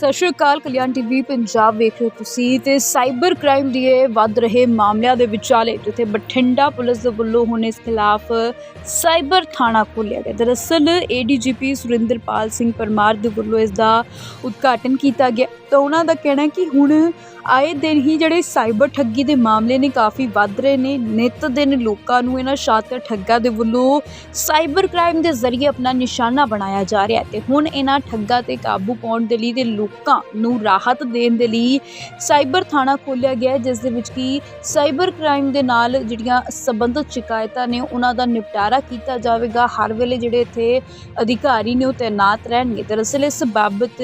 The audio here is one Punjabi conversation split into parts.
ਸਤਿ ਸ਼੍ਰੀ ਅਕਾਲ, ਕਲਿਆਣ ਟੀਵੀ ਪੰਜਾਬ ਵੇਖ ਰਹੇ ਹੋ ਤੁਸੀਂ ਤੇ ਸਾਈਬਰ ਕ੍ਰਾਈਮ ਦੇ ਵੱਧ ਰਹੇ ਮਾਮਲਿਆਂ ਦੇ ਵਿਚਾਲੇ ਜਿੱਥੇ ਬਠਿੰਡਾ ਪੁਲਿਸ ਦੇ ਵੱਲੋਂ ਹੁਣ ਇਸ ਖਿਲਾਫ ਸਾਈਬਰ ਥਾਣਾ ਖੋਲ੍ਹਿਆ ਗਿਆ। ਦਰਅਸਲ ਏਡੀਜੀਪੀ ਸੁਰਿੰਦਰਪਾਲ ਸਿੰਘ ਪਰਮਾਰ ਦੇ ਵੱਲੋਂ ਇਸ ਦਾ ਉਦਘਾਟਨ ਕੀਤਾ ਗਿਆ। ਤਾਂ ਉਹਨਾਂ ਦਾ ਕਹਿਣਾ ਹੈ ਕਿ ਹੁਣ ਆਏ ਦਿਨ ਹੀ ਜਿਹੜੇ ਸਾਈਬਰ ਠੱਗੀ ਦੇ ਮਾਮਲੇ ਨੇ ਕਾਫੀ ਵੱਧ ਰਹੇ ਨੇ। ਨਿਤ ਦਿਨ ਲੋਕਾਂ ਨੂੰ ਇਹਨਾਂ ਸ਼ਾਤਰ ਠੱਗਾਂ ਦੇ ਵੱਲੋਂ ਸਾਈਬਰ ਕ੍ਰਾਈਮ ਦੇ ਜ਼ਰੀਏ ਆਪਣਾ ਨਿਸ਼ਾਨਾ ਬਣਾਇਆ ਜਾ ਰਿਹਾ ਹੈ ਤੇ ਹੁਣ ਇਹਨਾਂ ਠੱਗਾਂ ਤੇ ਕਾਬੂ ਪਾਉਣ ਦੇ ਲਈ ਤੇ ਲੋਕਾਂ ਨੂੰ ਰਾਹਤ ਦੇਣ ਦੇ ਲਈ ਸਾਈਬਰ ਥਾਣਾ ਖੋਲ੍ਹਿਆ ਗਿਆ ਹੈ, ਜਿਸ ਦੇ ਵਿੱਚ ਕਿ ਸਾਈਬਰ ਕ੍ਰਾਈਮ ਦੇ ਨਾਲ ਜਿਹੜੀਆਂ ਸੰਬੰਧਿਤ ਸ਼ਿਕਾਇਤਾਂ ਨੇ, ਉਹਨਾਂ ਦਾ ਨਿਪਟਾਰਾ ਕੀਤਾ ਜਾਵੇਗਾ। ਹਰ ਵੇਲੇ ਜਿਹੜੇ ਇੱਥੇ ਅਧਿਕਾਰੀ ਨੇ, ਉਹ ਤੈਨਾਤ ਰਹਿਣਗੇ। ਦਰਅਸਲ ਇਸ ਬਾਬਤ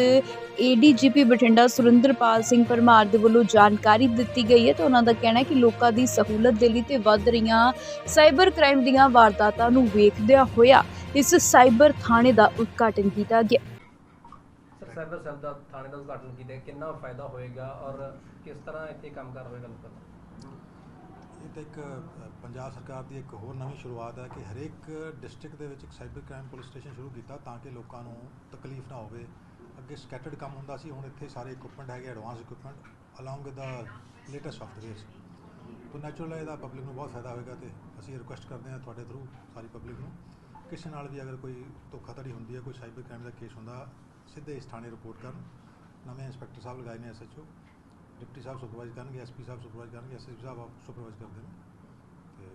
ਏਡੀਜੀਪੀ ਬਠਿੰਡਾ ਸੁਰਿੰਦਰਪਾਲ ਸਿੰਘ ਪਰਮਾਰ ਦੇ ਵੱਲੋਂ ਜਾਣਕਾਰੀ ਦਿੱਤੀ ਗਈ ਹੈ ਤੇ ਉਹਨਾਂ ਦਾ ਕਹਿਣਾ ਹੈ ਕਿ ਲੋਕਾਂ ਦੀ ਸਹੂਲਤ ਦੇ ਲਈ ਤੇ ਵੱਧ ਰਹੀਆਂ ਸਾਈਬਰ ਕ੍ਰਾਈਮ ਦੀਆਂ ਵਾਰਦਾਤਾਂ ਨੂੰ ਵੇਖਦਿਆਂ ਹੋਇਆ ਇਸ ਸਾਈਬਰ ਥਾਣੇ ਦਾ ਉਦਘਾਟਨ ਕੀਤਾ ਗਿਆ। ਸਾਈਬਰ ਸੈੱਲ ਦਾ ਥਾਣੇ ਦਾ ਉਦਘਾਟਨ ਕੀਤਾ ਹੈ। ਕਿੰਨਾ ਫਾਇਦਾ ਹੋਏਗਾ ਔਰ ਕਿਸ ਤਰ੍ਹਾਂ ਇੱਥੇ ਕੰਮ ਹੋਏਗਾ ਲੋਕਾਂ? ਦਾ ਇਹ ਤਾਂ ਇੱਕ ਅ, ਪੰਜਾਬ ਸਰਕਾਰ ਦੀ ਇੱਕ ਹੋਰ ਨਵੀਂ ਸ਼ੁਰੂਆਤ ਹੈ ਕਿ ਹਰੇਕ ਡਿਸਟ੍ਰਿਕਟ ਦੇ ਵਿੱਚ ਇੱਕ ਸਾਈਬਰ ਕ੍ਰਾਈਮ ਪੁਲਿਸ ਸਟੇਸ਼ਨ ਸ਼ੁਰੂ ਕੀਤਾ ਤਾਂ ਕਿ ਲੋਕਾਂ ਨੂੰ ਤਕਲੀਫ ਨਾ ਹੋਵੇ। ਅੱਗੇ ਸਕੈਟਰਡ ਕੰਮ ਹੁੰਦਾ ਸੀ ਹੁਣ ਇੱਥੇ ਸਾਰੇ ਇਕਵਿਪਮੈਂਟ ਹੈਗੇ ਐਡਵਾਂਸ ਇਕਵਿਪਮੈਂਟ ਅਲੋਂਗ ਵਿਦ ਦਾ ਲੇਟੈਸਟ ਸੌਫਟਵੇਅਰਸ ਤਾਂ ਨੈਚੁਰਲ ਹੈ ਇਹਦਾ ਪਬਲਿਕ ਨੂੰ ਬਹੁਤ ਫਾਇਦਾ ਹੋਏਗਾ ਤੇ ਅਸੀਂ ਰਿਕੁਐਸਟ ਕਰਦੇ ਹਾਂ ਤੁਹਾਡੇ ਥਰੂ ਸਾਰੀ ਪਬਲਿਕ ਨੂੰ। ਕਿਸੇ ਨਾਲ ਵੀ ਅਗਰ ਕੋਈ ਧੋਖਾਧੜੀ ਹੁੰਦੀ ਹੈ ਕੋਈ ਸਾਈਬਰ ਕ੍ਰਾਈਮ ਦਾ ਕੇਸ ਹੁੰਦਾ ਸਿੱਧੇ ਇਸ ਥਾਣੇ ਰਿਪੋਰਟ ਕਰਨ। ਨਵੇਂ ਇੰਸਪੈਕਟਰ ਸਾਹਿਬ ਲਗਾਏ ਨੇ ਐਸਐਚਓ ਡਿਪਟੀ ਸਾਹਿਬ ਸੁਪਰਵਾਈਜ਼ ਕਰਨਗੇ ਐਸਪੀ ਸਾਹਿਬ ਸੁਪਰਵਾਈਜ਼ ਕਰਨਗੇ ਐਸਐਸਪੀ ਸਾਹਿਬ ਆਪ ਸੁਪਰਵਾਈਜ਼ ਕਰਦੇ ਨੇ। ਤੇ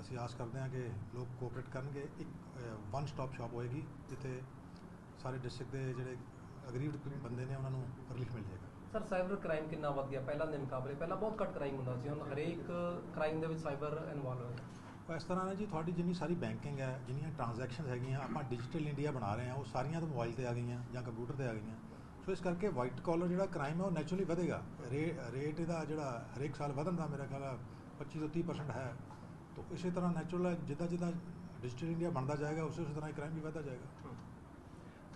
ਅਸੀਂ ਆਸ ਕਰਦੇ ਹਾਂ ਕਿ ਲੋਕ ਕੋਆਪਰੇਟ ਕਰਨਗੇ। ਇੱਕ ਵਨ ਸਟਾਪ ਸ਼ਾਪ ਹੋਏਗੀ, ਜਿੱਥੇ ਸਾਰੇ ਡਿਸਟ੍ਰਿਕਟ ਦੇ ਜਿਹੜੇ ਅਗਰੀਵਡ ਬੰਦੇ ਨੇ, ਉਹਨਾਂ ਨੂੰ ਰਿਲੀਫ ਮਿਲ ਜਾਏਗਾ। ਸਰ ਸਾਈਬਰ ਕ੍ਰਾਈਮ ਕਿੰਨਾ ਵੱਧ ਗਿਆ? ਪਹਿਲਾਂ ਦੇ ਮੁਕਾਬਲੇ ਪਹਿਲਾਂ ਬਹੁਤ ਘੱਟ ਕ੍ਰਾਈਮ ਹੁੰਦਾ ਸੀ, ਹੁਣ ਹਰੇਕ ਕ੍ਰਾਈਮ ਦੇ ਵਿੱਚ ਸਾਈਬਰ ਇਨਵੋਲਵ ਹੈ ਉਹ ਇਸ ਤਰ੍ਹਾਂ ਹੈ ਜੀ ਤੁਹਾਡੀ ਜਿੰਨੀ ਸਾਰੀ ਬੈਂਕਿੰਗ ਹੈ, ਜਿੰਨੀਆਂ ਟ੍ਰਾਂਜੈਕਸ਼ਨਸ ਹੈਗੀਆਂ, ਆਪਾਂ ਡਿਜੀਟਲ ਇੰਡੀਆ ਬਣਾ ਰਹੇ ਹਾਂ, ਉਹ ਸਾਰੀਆਂ ਤਾਂ ਮੋਬਾਈਲ ਤੇ ਆ ਗਈਆਂ ਜਾਂ ਕੰਪਿਊਟਰ ਤੇ ਆ ਗਈਆਂ। ਸੋ ਇਸ ਕਰਕੇ ਵਾਈਟ ਕਾਲਰ ਜਿਹੜਾ ਕ੍ਰਾਈਮ ਹੈ, ਉਹ ਨੈਚੁਰਲੀ ਵਧੇਗਾ। ਰੇ- ਰੇਟ ਇਹਦਾ ਜਿਹੜਾ ਹਰੇਕ ਸਾਲ ਵਧਣ ਦਾ ਮੇਰਾ ਖਿਆਲ ਹੈ 25 ਤੋਂ 30% ਹੈ। ਤੋ ਇਸੇ ਤਰ੍ਹਾਂ ਨੈਚੁਰਲ ਹੈ, ਜਿੱਦਾਂ ਜਿੱਦਾਂ ਡਿਜੀਟਲ ਇੰਡੀਆ ਬਣਦਾ ਜਾਏਗਾ, ਉਸੇ ਉਸੇ ਤਰ੍ਹਾਂ ਕ੍ਰਾਈਮ ਵੀ ਵਧਦਾ ਜਾਏਗਾ।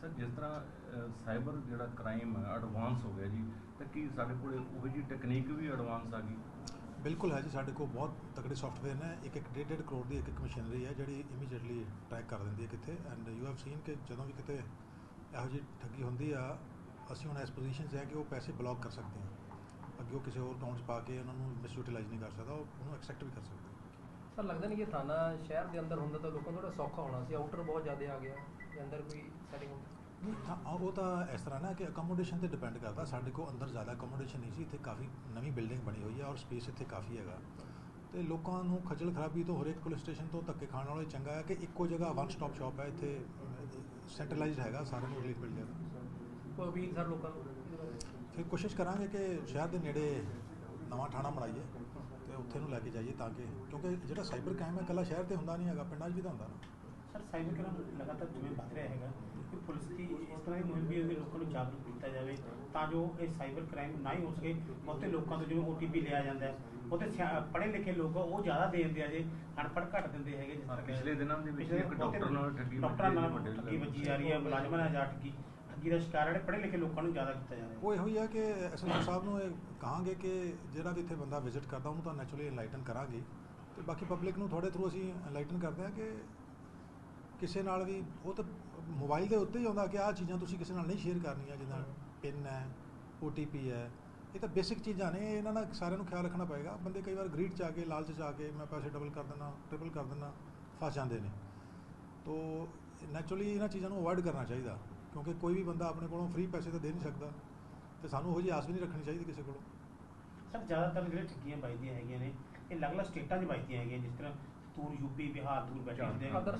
ਸਰ, ਜਿਸ ਤਰ੍ਹਾਂ ਸਾਈਬਰ ਜਿਹੜਾ ਕ੍ਰਾਈਮ ਐਡਵਾਂਸ ਹੋ ਗਿਆ ਜੀ, ਤਾਂ ਕੀ ਸਾਡੇ ਕੋਲ ਉਹੋ ਜੀ ਟੈਕਨੀਕ ਵੀ ਐਡਵਾਂਸ ਆ ਗਈ? ਬਿਲਕੁਲ ਹੈ ਜੀ, ਸਾਡੇ ਕੋਲ ਬਹੁਤ ਤਕੜੇ ਸੌਫਟਵੇਅਰ ਨੇ। ਇੱਕ ਇੱਕ ਡੇਢ ਡੇਢ ਕਰੋੜ ਦੀ ਇੱਕ ਇੱਕ ਮਸ਼ੀਨਰੀ ਹੈ, ਜਿਹੜੀ ਇਮੀਡੀਏਟਲੀ ਟਰੈਕ ਕਰ ਦਿੰਦੀ ਹੈ ਕਿੱਥੇ ਐਂਡ ਯੂ ਹੈਵ ਸੀਨ ਕਿ ਜਦੋਂ ਵੀ ਕਿਤੇ ਇਹੋ ਜਿਹੀ ਠੱਗੀ ਹੁੰਦੀ ਆ, ਅਸੀਂ ਹੁਣ ਇਸ ਪੋਜੀਸ਼ਨ 'ਚ ਹੈ ਕਿ ਉਹ ਪੈਸੇ ਬਲੌਕ ਕਰ ਸਕਦੇ ਹਾਂ। ਅੱਗੇ ਉਹ ਕਿਸੇ ਹੋਰ ਅਕਾਊਂਟ 'ਚ ਪਾ ਕੇ ਉਹਨਾਂ ਨੂੰ ਮਿਸਯੂਟਿਲਾਈਜ਼ ਨਹੀਂ ਕਰ ਸਕਦਾ, ਉਹ ਉਹਨੂੰ ਐਕਸੈਪਟ ਵੀ ਕਰ ਸਕਦਾ ਸਰ, ਲੱਗਦਾ ਨਹੀਂ ਕਿ ਥਾਣਾ ਸ਼ਹਿਰ ਦੇ ਅੰਦਰ ਹੁੰਦਾ ਤਾਂ ਲੋਕਾਂ ਨੂੰ ਥੋੜਾ ਸੌਖਾ ਹੋਣਾ ਸੀ। ਆਊਟਰ ਬਹੁਤ ਜ਼ਿਆਦਾ ਆ ਗਿਆ ਅੰਦਰ ਕੋਈ ਸੈਟਿੰਗ ਹੁੰਦੀ। ਨਹੀਂ ਤਾਂ ਉਹ ਤਾਂ ਇਸ ਤਰ੍ਹਾਂ ਨਾ ਕਿ ਅਕੋਮੋਡੇਸ਼ਨ ਤੇ ਡਿਪੈਂਡ ਕਰਦਾ। ਸਾਡੇ ਕੋਲ ਅੰਦਰ ਜ਼ਿਆਦਾ ਅਕੋਮੋਡੇਸ਼ਨ ਨਹੀਂ ਸੀ ਇੱਥੇ ਕਾਫੀ ਨਵੀਂ ਬਿਲਡਿੰਗ ਬਣੀ ਹੋਈ ਹੈ ਔਰ ਸਪੇਸ ਇੱਥੇ ਕਾਫੀ ਹੈਗਾ। ਤੇ ਲੋਕਾਂ ਨੂੰ ਖੱਜਲ ਖਰਾਬੀ ਤੋਂ ਹਰੇਕ ਪੁਲਿਸ ਸਟੇਸ਼ਨ ਤੋਂ ਧੱਕੇ ਖਾਣ ਇਹ ਚੰਗਾ ਹੈ ਕਿ ਇੱਕੋ ਜਗ੍ਹਾ ਵਨ ਸਟਾਪ ਸ਼ਾਪ ਹੈ ਇੱਥੇ ਸੈਂਟਰਲਾਈਜ਼ਡ ਹੈਗਾ ਸਾਰਿਆਂ ਨੂੰ ਰਿਲੀਫ ਮਿਲ ਜਾਏਗਾ। ਕੋਈ ਅਪੀਲ ਸਰ ਲੋਕਾਂ ਨੂੰ? ਫਿਰ ਕੋਸ਼ਿਸ਼ ਕਰਾਂਗੇ ਕਿ ਸ਼ਹਿਰ ਦੇ ਨੇੜੇ ਨਵਾਂ ਥਾਣਾ ਬਣਾਈਏ ਤੇ ਉੱਥੇ ਨੂੰ ਲੈ ਕੇ ਜਾਈਏ ਤਾਂ ਕਿ ਕਿਉਂਕਿ ਜਿਹੜਾ ਸਾਈਬਰ ਕ੍ਰਾਈਮ ਹੈ ਇਕੱਲਾ ਸ਼ਹਿਰ ਤੇ ਹੁੰਦਾ ਨਹੀਂ ਹੈਗਾ ਪਿੰਡਾਂ 'ਚ ਵੀ ਤਾਂ ਹੁੰਦਾ ਨਾ। ਸਰ ਸਾਈਬਰ ਕ੍ਰਾਈਮ ਲਗਾਤਾਰ ਜਿਵੇਂ ਵੱਧ ਰਿਹਾ ਹੈਗਾ ਕਿ ਪੁਲਿਸ ਦੀ ਇਸ ਤਰ੍ਹਾਂ ਦੀ ਮੁਹਿੰਮ ਵੀ ਹੈ ਕਿ ਲੋਕਾਂ ਨੂੰ ਜਾਗਰੂਕ ਕੀਤਾ ਜਾਵੇ ਤਾਂ ਜੋ ਇਹ ਸਾਈਬਰ ਕ੍ਰਾਈਮ ਨਾ ਹੀ ਹੋ ਸਕੇ। ਬਹੁਤੇ ਲੋਕਾਂ ਤੋਂ ਜਿਵੇਂ ਓਟੀਪੀ ਲਿਆ ਜਾਂਦਾ ਹੈ ਉਹਤੇ ਪੜ੍ਹੇ ਲਿਖੇ ਲੋਕ ਉਹ ਜ਼ਿਆਦਾ ਦੇ ਦਿੰਦੇ ਆ ਜੇ ਅਨਪੜ੍ਹ ਘੱਟ ਦਿੰਦੇ ਹੈਗੇ ਜਿਸ ਹਾਂ, ਤਰ੍ਹਾਂ ਪਿਛਲੇ ਦਿਨਾਂ ਦੇ ਵਿੱਚ ਪਿਛਲੇ ਇੱਕ ਬਹੁਤੇ ਡਾਕਟਰ ਨਾਲ ਠੱਗੀ ਵੱਜੀ ਡਾਕਟਰਾਂ ਨਾਲ ਵੱਡੇ ਠੱਗੀ ਵੱਜੀ ਜਾ ਰਹੀ ਹੈ ਮੁਲਾਜ਼ਮਾਂ ਨਾਲ ਜਾ ਠੱਗੀ ਠੱਗੀ ਦਾ ਸ਼ਿਕਾਰ ਜਿਹੜੇ ਪੜ੍ਹੇ ਲਿਖੇ ਲੋਕਾਂ ਨੂੰ ਜ਼ਿਆਦਾ ਕੀਤਾ ਜਾ ਰਿਹਾ ਉਹ ਇਹੋ ਹੀ ਆ ਕਿ ਐਸਐਸਪੀ ਸਾਹਿਬ ਨੂੰ ਇਹ ਕਹਾਂਗੇ ਕਿ ਜਿਹੜਾ ਵੀ ਇੱਥੇ ਬੰਦਾ ਵਿਜ਼ਿਟ ਕਰਦਾ ਉਹਨੂੰ ਤਾਂ ਨੈਚੁਰਲੀ ਐਨਲਾਈਟਨ ਕਰਾਂਗੇ ਤੇ ਬਾਕੀ ਪਬਲਿਕ ਨੂੰ ਤੁਹਾਡੇ ਥਰੂ ਅਸੀਂ ਐਨਲਾਈਟਨ ਕਰਦੇ ਹਾਂ ਕਿ ਕਿਸੇ ਨਾਲ ਵੀ ਉਹ ਤਾਂ ਮੋਬਾਈਲ ਦੇ ਉੱਤੇ ਹੀ ਆਉਂਦਾ ਕਿ ਆਹ ਚੀਜ਼ਾਂ ਤੁਸੀਂ ਕਿਸੇ ਨਾਲ ਨਹੀਂ ਸ਼ੇਅਰ ਕਰਨੀਆਂ, ਜਿੱਦਾਂ ਪਿੰਨ ਹੈ OTP ਹੈ, ਇਹ ਤਾਂ ਬੇਸਿਕ ਚੀਜ਼ਾਂ ਨੇ ਇਹਨਾਂ ਦਾ ਸਾਰਿਆਂ ਨੂੰ ਖਿਆਲ ਰੱਖਣਾ ਪਏਗਾ। ਬੰਦੇ ਕਈ ਵਾਰ ਗਰੀਡ ਚ ਆ ਕੇ, ਲਾਲਚ ਚ ਆ ਕੇ, ਮੈਂ ਪੈਸੇ ਡਬਲ ਕਰ ਦਿੰਦਾ ਟ੍ਰਿਪਲ ਕਰ ਦਿੰਦਾ, ਫਸ ਜਾਂਦੇ ਨੇ। ਤੋ ਨੈਚੁਰਲੀ ਇਹਨਾਂ ਚੀਜ਼ਾਂ ਨੂੰ ਅਵੋਇਡ ਕਰਨਾ ਚਾਹੀਦਾ, ਕਿਉਂਕਿ ਕੋਈ ਵੀ ਬੰਦਾ ਆਪਣੇ ਕੋਲੋਂ ਫ੍ਰੀ ਪੈਸੇ ਤਾਂ ਦੇ ਨਹੀਂ ਸਕਦਾ, ਤੇ ਸਾਨੂੰ ਉਹ ਜਿਹੀ ਆਸ ਵੀ ਨਹੀਂ ਰੱਖਣੀ ਚਾਹੀਦੀ ਕਿਸੇ ਕੋਲੋਂ। ਸਰ, ਜ਼ਿਆਦਾਤਰ ਜਿਹੜੇ ਠੱਗੀਆਂ ਵੱਜਦੀਆਂ ਹੈਗੀਆਂ ਨੇ, ਇਹ ਅਲੱਗ-ਅਲੱਗ ਸਟੇਟਾਂ 'ਚ ਵੱਜਦੀਆਂ ਹੈਗੀਆਂ ਜਿਸ ਤਰ੍ਹਾਂ ਦੂਰ ਯੂਪੀ ਬਿਹਾਰ ਦੂਰ ਬੈਠੇ ਅਦਰ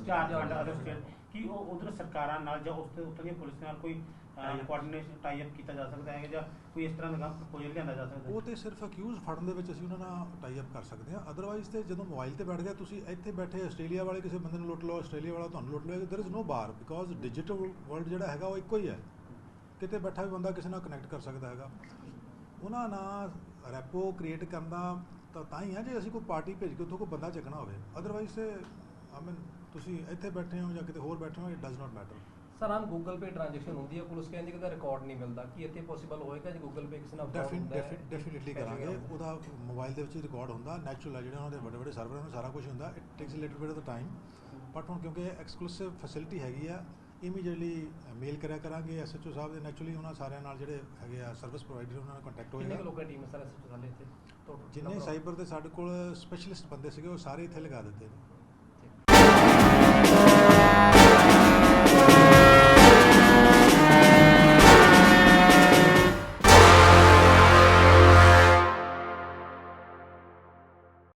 ਕਿ ਉਹ ਉਧਰ ਸਰਕਾਰਾਂ ਨਾਲ ਜਾਂ ਉੱਥੇ ਉੱਥੇ ਦੀ ਪੁਲਿਸ ਨਾਲ ਕੋਈ ਕੋਆਰਡੀਨੇਸ਼ਨ ਟਾਈ ਅਪ ਕੀਤਾ ਜਾ ਸਕਦਾ ਹੈ ਜਾਂ ਕੋਈ ਇਸ ਤਰ੍ਹਾਂ ਦਾ ਕੰਮ ਪ੍ਰਪੋਜ਼ਲ ਲਿਆਂਦਾ ਜਾ ਸਕਦਾ ਉਹ ਤੇ ਸਿਰਫ ਅਕਿਊਜ਼ ਫੜਨ ਦੇ ਵਿੱਚ ਅਸੀਂ ਉਹਨਾਂ ਨਾਲ ਟਾਈ ਅਪ ਕਰ ਸਕਦੇ ਹਾਂ। ਅਦਰਵਾਈਜ਼ ਤੇ ਜਦੋਂ ਮੋਬਾਈਲ ਤੇ ਬੈਠ ਗਿਆ ਤੁਸੀਂ ਇੱਥੇ ਬੈਠੇ ਆਸਟ੍ਰੇਲੀਆ ਵਾਲੇ ਕਿਸੇ ਬੰਦੇ ਨੂੰ ਲੁੱਟ ਲਓ ਆਸਟ੍ਰੇਲੀਆ ਵਾਲਾ ਤੁਹਾਨੂੰ ਲੁੱਟ ਲਓ there is no bar because digital world ਜਿਹੜਾ ਹੈਗਾ ਉਹ ਇੱਕੋ ਹੀ ਹੈ। ਕਿਤੇ ਬੈਠਾ ਵੀ ਬੰਦਾ ਕਿਸੇ ਨਾਲ ਕਨੈਕਟ ਕਰ ਸਕਦਾ ਹੈਗਾ। ਉਹਨਾਂ ਨਾਲ ਰੈਪੋ ਕ੍ਰੀਏਟ ਕਰਨ ਦਾ ਤਾਂ ਤਾਂ ਹੀ ਹੈ ਜੇ ਅਸੀਂ ਕੋਈ ਪਾਰਟੀ ਭੇਜ ਕੇ ਉੱਥੋਂ ਕੋਈ ਬੰਦਾ ਚੱਕਣਾ ਹੋਵੇ ਅਦਰਵਾਈਜ਼ ਤੇ ਆਈ ਮੀਨ ਤੁਸੀਂ ਇੱਥੇ ਬੈਠੇ ਹੋ ਜਾਂ ਕਿਤੇ ਹੋਰ ਬੈਠੇ ਹੋ it does not matter sir Aam Google Pay transaction ਹੁੰਦੀ ਹੈ ਪੁਲਿਸ ਕਹਿੰਦੀ ਕਿ ਦਾ ਰਿਕਾਰਡ ਨਹੀਂ ਮਿਲਦਾ ਕੀ ਇੱਥੇ ਪੋਸੀਬਲ ਹੋਏਗਾ ਜੇ ਗੂਗਲ ਪੇ ਕਿਸੇ ਨਾਲ ਡੈਫੀਨਿਟਲੀ ਕਰਾਂਗੇ ਉਹਦਾ ਮੋਬਾਈਲ ਦੇ ਵਿੱਚ ਰਿਕਾਰਡ ਹੁੰਦਾ ਨੈਚੁਰਲ ਹੈ ਜਿਹੜੇ ਉਹਨਾਂ ਦੇ ਵੱਡੇ ਵੱਡੇ ਸਰਵਰ ਨੇ ਸਾਰਾ ਕੁਝ ਹੁੰਦਾ it takes a little bit of time but ਹੁਣ ਕਿਉਂਕਿ ਐਕਸਕਲੂਸਿਵ ਫੈਸਿਲਿਟੀ ਹੈਗੀ ਆ ਇਮੀਡੀਏਟਲੀ ਮੇਲ ਕਰਿਆ ਕਰਾਂਗੇ ਐਸਐਚਓ ਸਾਹਿਬ ਦੇ ਨੈਚੁਰਲੀ ਉਹਨਾਂ ਸਾਰਿਆਂ ਨਾਲ ਜਿਹੜੇ ਹੈਗੇ ਆ ਸਰਵਿਸ ਪ੍ਰੋਵਾਈਡਰ ਉਹਨਾਂ ਨਾਲ ਕੰਟੈਕਟ ਕਿੰਨੇ ਹੋਏਗਾ ਲੋਕਾਂ ਦੀ ਟੀਮ ਸਰ ਸਾਡੇ ਇੱਥੇ? ਜਿੰਨੇ ਸਾਈਬਰ ਦੇ ਸਾਡੇ ਕੋਲ ਸਪੈਸ਼ਲਿਸਟ ਬੰਦੇ ਸੀਗੇ ਉਹ ਸਾਰੇ ਇੱਥੇ ਲਗਾ ਦਿੱਤੇ ਨੇ।